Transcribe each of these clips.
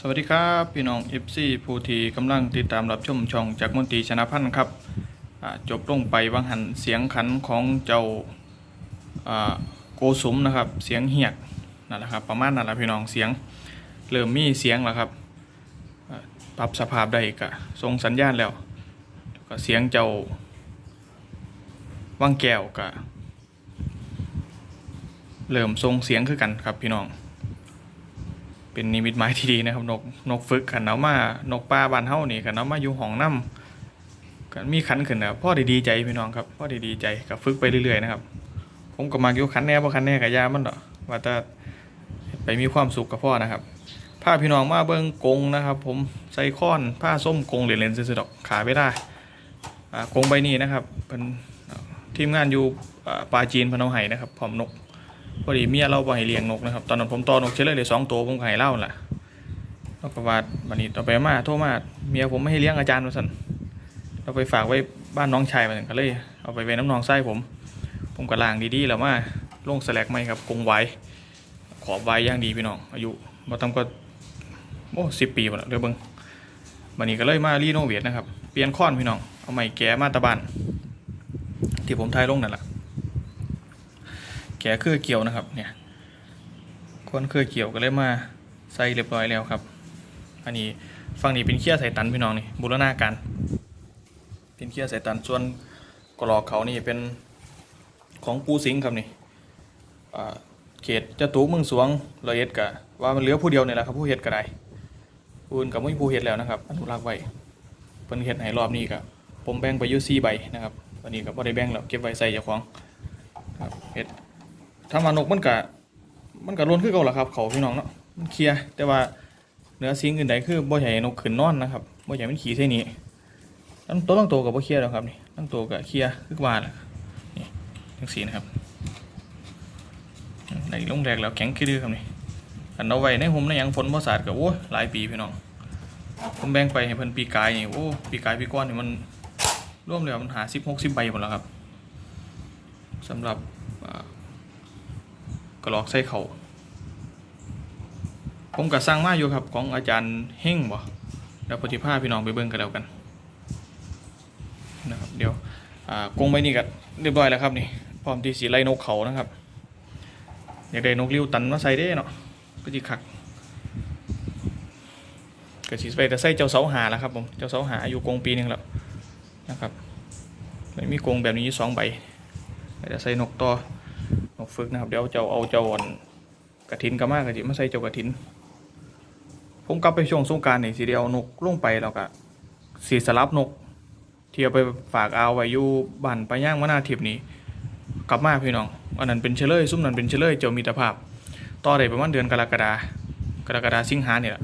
สวัสดีครับพี่น้อง FC ผู้ที่กำลังติดตามรับชมช่องจากมนตรีชนะพันธ์ครับจบลงไปวังหันเสียงขันของเจ้าโกสุมนะครับเสียงเหียกนั่นแหละครับประมาณนั้นแหละพี่น้องเสียงเริ่มมีเสียงแล้วครับปรับสภาพได้กะทรงสัญญาณแล้วก็เสียงเจ้าวังแก้วกะเริ่มทรงเสียงคือกันครับพี่น้อง เป็นนิมิตหมายที่ดีนะครับ นกนกฝึกขันเอามานกป่าบานเฮานี่ขันเอามาอยู่ห้องน้ำกันมีขันขึ้นนะพ่อได้ดีใจพี่น้องครับพ่อได้ดีใจกับฝึกไปเรื่อยๆนะครับ ผมก็มาอยู่ขันแน่บ่ขันแน่กับยามันดอกว่าแต่ไปมีความสุขกับพ่อนะครับพาพี่น้องมาเบิ่งกงนะครับ ผมใส่ค้อนผ้าส้มกงเหรียญเลนซื้อๆดอกขายไม่ได้อ่ากงใบนี้นะครับเป็นทีมงานอยู่อ่าปลาจีนพะเนาไห้นะครับพร้อมนก พอดีเมียเราบ่ให้เลี้ยงนกนะครับ ตอนนั้นผมตอนกเฉลยเลยสองตัวผมก็ให้เล่าแหละแล้วก็ว่าวันนี้ต่อไปมาโทรมาเมียผมไม่ให้เลี้ยงอาจารย์มาสั่นเราไปฝากไว้บ้านน้องชายมาสั่นก็เลยเอาไปไว้น้ำนองไส้ผม ผมก็ล้างดีๆแล้วมาลงสแลกไหมครับกงไว้ ขอบไว้ย่างดีพี่น้อง อายุมาต่ำก็โอ้สิบปีหมดแล้วเดี๋ยวเบิ่งวันนี้ก็เลยมารีโนเวทนะครับ เปลี่ยนค้อนพี่น้อง เอาใหม่แก้มาตะบานที่ผมทายลงนั่นแหละ แกเครือเกี่ยวนะครับเนี่ยคนเครือเกี่ยวก็เลยมาใส่เรียบร้อยแล้วครับ อันนี้ฝั่งนี้เป็นเขี้ยใส่ตันพี่น้องนี่บูรณาการเป็นเขี้ยใส่ตันส่วนกรอกเขานี่เป็นของปูสิงครับนี่เขตจตุเมืองสวงระเอ็ดกะว่ามันเหลือผู้เดียวนี่แหละครับผู้เฮ็ดก็ได้ผู้อื่นกับไม่ผู้เฮ็ดแล้วนะครับอนุรักษ์ไว้เพิ่นเฮ็ดให้รอบนี้ก็ผมแบ่งไปยู่4ใบนะครับวันนี้ก็บ่ได้แบ่งแล้วเก็บไว้ใส่เจ้าของ ถ้ามานกมันกะมันกะล้นคือเก่าละครับ เขาพี่น้องเนาะมันเคลียร์แต่ว่าเนื้อสิ่งอื่นใดคือบ่ใหญ่นกขึ้นนอนนะครับบ่ใหญ่มันขี่เท่นี้ตั้งตัวตั้งตัวกับบ่เคลียร์แล้วครับนี่ตั้งตัวกับเคลียร์คือว่าแหละนี่ทั้งสีนะครับในลงแรกแล้วแข็งคือดื้อครับนี่อันเอาไว้ในห่มในยังฝนบ่สาดก็โอ้ยหลายปีพี่น้องผมแบ่งไปให้เพิ่นปีกายนี่โอ้ปีกายปีก้อนนี่มันร่วมแล้วมันหา10 60ใบหมดแล้วครับสำหรับ กระลอกใส่เขาผมก็สร้างมาอยู่ครับของอาจารย์เฮ่งบ่แล้วปฏิภาพี่น้องไปเบิ่งกันแล้วกันนะครับเดี๋ยวอ่ากรงใบนี้ก็เรียบร้อยแล้วครับนี่พร้อมที่สีไล่นกเขานะครับอยากได้นกริ้วตันมาใส่ได้เนาะก็จิคักก็สีไปแต่ใส่เจ้าเสาหาแล้วครับผมเจ้าเสาหาอยู่กรงปีหนึงแล้วนะครับแล้วมีกรงแบบนี้สองใบแต่ใส่นกต่อ นกฝึกนะครับเดี๋ยวเจ้าเอาเจ้าอ่อนกระถินกระมากกระถิมาใส่เจ้ากระถิน ผมกลับไปช่วงสงการนี่สิเดียวนกลงไปแล้วก็สีสลับนกที่เอาไปฝากเอาไว้อยู่บ้านปลาย่างมะนาทิพนี่กลับมาพี่น้องอันนั้นเป็นเชลเลยซุ่มนั้นเป็นเชลเลยเจ้ามีตภาพ ต่อได้ประมาณเดือนกรกฎากรกฎาสิงหาเนี่ยแหละ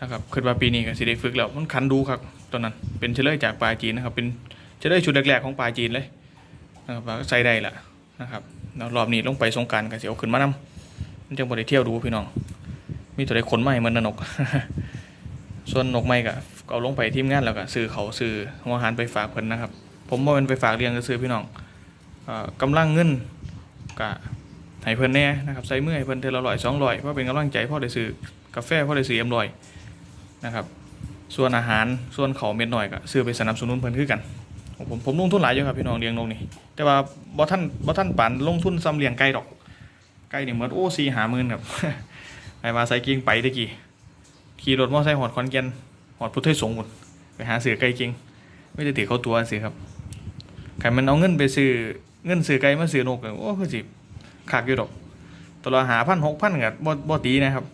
นะครับคิดว่าปีนี้ก็สิได้ฝึกแล้วมันคันดูครับตอนนั้นเป็นเชลเลยจากปลาจีนนะครับเป็นเชลเลยชุดแรกๆของปลาจีนเลยนะครับใส่ได้ละนะครับ แล้วรอบนี้ลงไปสงการกันเสียวขึ้นมานำมันจังบ่ได้เที่ยวดูพี่น้อง มีตัวใดขนมาใหม่เหมือนนก ส่วนนกไม้ก็เอาลงไปทีมงานแล้วก็ซื้อเขาซื้อหัวอาหารไปฝากเพิ่นนะครับ ผมบ่แม่นไปฝากเลี้ยงซื้อพี่น้องเอ่อกำลังเงินก็ให้เพิ่นแน่นะครับใส่เมื่อให้เพิ่นเทื่อละร้อยสองร้อยเพราะเป็นกำลังใจพ่อได้ซื้อกาแฟพ่อได้ซื้อเอ็มร้อยนะครับ ส่วนอาหารส่วนเขาเม็ดหน่อยก็ซื้อไปสนับสนุนเพิ่นคือกัน ผมผมลงทุนหลายอยู่ครับพี่น้องเลี้ยงนกนี่แต่ว่าบ่ท่านบ่ท่านปานลงทุนซ้ำเลี้ยงไก่ดอกไก่นี่เหมือนโอ้สี่หามื่นครับไปมาใส่กิ่งไปตะกี้ขี่รถมอไซค์หอดคอนแกนหอดพุทธไทยสงฆ์หมดไปหาซื้อไก่กิ่งไม่ได้ติเขาตัวสิครับใครมันเอาเงินไปซื้อเงินซื้อไก่มาซื้อนกโอ้คือสิขากอยู่ดอกตัวละหาพันหกพันกับบ่บ่ตีนะครับ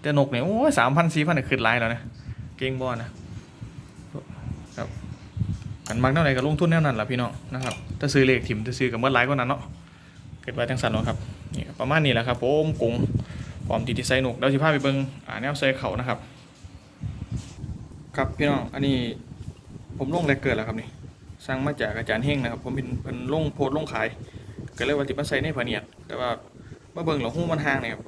แต่นกเนี่ยโอ้สามพันสี่พันขึ้นหลายแล้วนะเก่งบ่นะ กันมักเท่าไหร่ก็ลงทุนแนวนั้นแหละพี่น้องนะครับถ้าซื้อเลขถิ่มถ้าซื้อกับเมื่อไรก็นั้นเนาะเกิดไว้จังสันเนาะครับนี่ประมาณนี้แหละครับผมกงพร้อมที่จะใส่หนกเดี๋ยวสิพาไปเบิ่งอ่าแนวใส่เขานะครับ ครับพี่น้องอันนี้ผมลงแรกเกิดแล้วครับนี่สั่งมาจากอาจารย์เฮงนะครับ ผมเป็นเป็นลงโพสต์ลงขายก็เลยว่าติมาใส่ในผาเนียดแต่ว่าเมื่อเบิ่งหลงหู้มันห่างเนี่ยครับ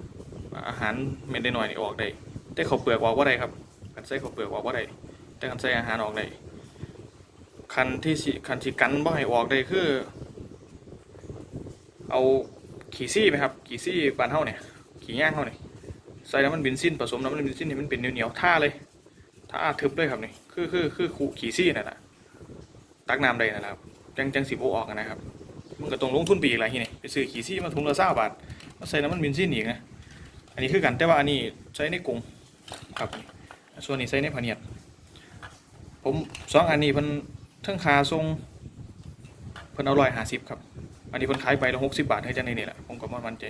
อาหารเม็ดได้หน่อยนี่ออกได้แต่เขาเปลือกออกว่าได้ครับกันใส่เขาเปลือกออกว่าได้แต่กันใส่อาหารออกได้ คันที่สิคันที่กันบ่ให้ออกได้คือ เอาขี่ซี่ไหมครับขี่ซี่บานเฮาเนี่ยขี่ย่างเฮาเนี่ยใส่น้ำมันเบนซินผสมน้ำมันเบนซินให้มันเป็นเหนียวๆท่าเลยท่าทึบเลยครับนี่คือคือคือขูขี่ซี่นั่นแหละตักน้ำได้นะครับจังจังสิบโอออกนะครับมันก็ต้องลงทุนปีอีกอะไรที่นี่ไปซื้อขี่ซี่มาถุงละเศร้าบาทมาใส่น้ำมันเบนซินอีกนะอันนี้คือกันแต่ว่าอันนี้ใช้ในกรงครับส่วนนี้ใช้ในพเนียดผมสองอันนี้เพิ่น ทั้งคาทรงเพิ่นเอาร้อยห้าสิบครับ อันนี้เพิ่นขายไปละหกสิบบาทให้จังในนี่แหละผมก็บ่มั่นใจ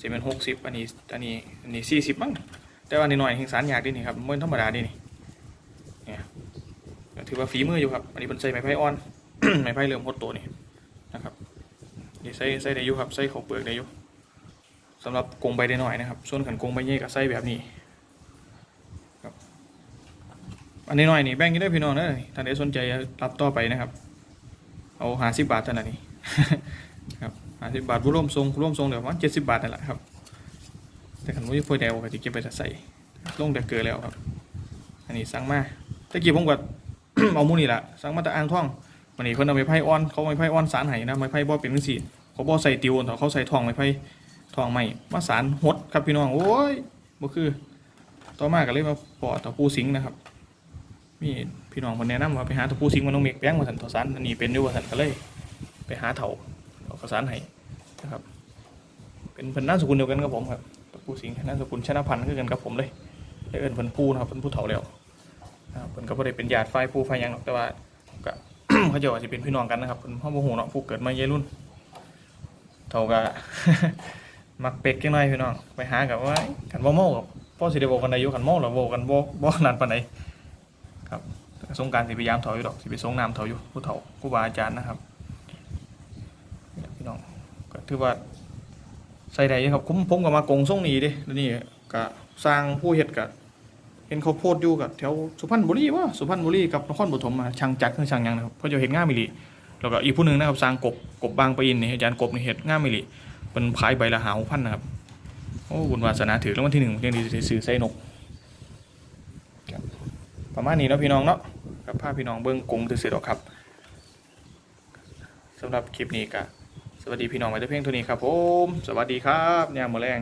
สิเป็นหกสิบอันนี้อันนี้อันนี้สี่สิบมั้งแต่ว่าอันนี้หน่อยห่งสารยากดินี่ครับมันธรรมดาดินี่เนี่ยถือว่าฝีมืออยู่ครับ อันนี้เพิ่นใส่ไม้ไผ่อ่อน ไม้ไผ่เริ่มหดตัวนี่นะครับนี่ใส่ใส่ได้อยู่ครับใส่ข้าวเปลือกได้อยู่สำหรับกรงใบได้หน่อยนะครับ ส่วนขันกรงใบใหญ่ก็ใส่แบบนี้ครับ อันนี้หน่อยนี่แบ่งกันได้พี่น้องนะท่านใดสนใจรับต่อไปนะครับ เอาหาสิบบาทเท่านั้นนี่ครับห้าสิบบาทผู้ร่วมทรงร่วมทรงเดี๋ยวมันเจ็ดสิบบาทนั่นแหละครับ แต่ขันว่าจะพูดแนวก็จะเก็บไปจะใส่ลงแต่เกลือแล้วครับ อันนี้สั่งมาตะกี้ผมก็เอามูนี่แหละสั่งมาแต่อ่างท่องวันนี้เพิ่นเอาไม้ไผ่อ่อนเขาไม้ไผ่อ่อนสารไห้นะไม้ไผ่บ่เป็นจังซี่เขาบ่ใส่ติวแต่เขาใส่ทองไม้ไผ่ทองไม้มาสารหดครับพี่น้องโอ้ยบ่คือ ต่อมาก็เลยมาปอตะปูสิงนะครับ มีพี่น้องคนแนะนำว่าไปหาตะปูสิงมันต้องเมกแป้งมาสันต่อสารอันนี้เป็นอยู่ว่าสันก็เลย ไปหาเถาเอาข้าวสารให้นะครับ เป็นเพิ่นนามสกุลเดียวกันกับผมครับตระกูลสิงห์นามสกุลชนะพันธ์คือกันกับผมเลยได้เอิ้นเพิ่นผู้นะครับเพิ่นผู้เฒ่าแล้วนะครับเพิ่นก็บ่ได้เป็นญาติฝ่ายผู้ฝ่ายหยังหรอกแต่ว่าก็ เขาเจะว่าสิเป็นพี่น้องกันนะครับเพิ่นเฮาบ่ฮู้เนาะผู้เกิดมาเยรุ่นเฒ่าก็ มักเป็กจังหน่อยพี่น้องไปหากับว่ากันบ่เมากับพ่อสิได้บอกกันได้อยู่กันเมาแล้วเว้ากันบ่บ่นานปานใด ครับสงกรารสิพยายามเฒ่าอยู่ดอกสิไปสงน้ำเฒ่าอยู่ผู้เฒ่าครูบาอาจารย์นะครับพี่น้องก็ถือว่าใส่ได้ครับผมผมก็มากงส่งนี้ดิแล้วนี่ก็สร้างผู้เฮ็ดก็เห็นเขาโพดอยู่กับแถวสุพรรณบุรีว่าสุพรรณบุรีกับนครปฐมมาช่างจักรช่างยังนะครับเพราะจะเห็นง่ายมิลีแล้วก็อีกผู้หนึ่งนะครับสร้างกบกบบางปะอินนี่อาจารย์กบนี่เฮ็ดง่ายมิลีเป็นขายใบละหาพันนะครับโอ้บุญวาสนาถือรางวัลที่หนึ่งยังดีจะซื้อใส่นก มาณนี้เนาะพี่น้องเนาะกับภาพพี่น้องเบื้องกงตื่อดอกครับสำหรับคลิปนี้ก็สวัสดีพี่น้องไว้แต่เพียงเท่านี้ครับผม สวัสดีครับยามมอแรง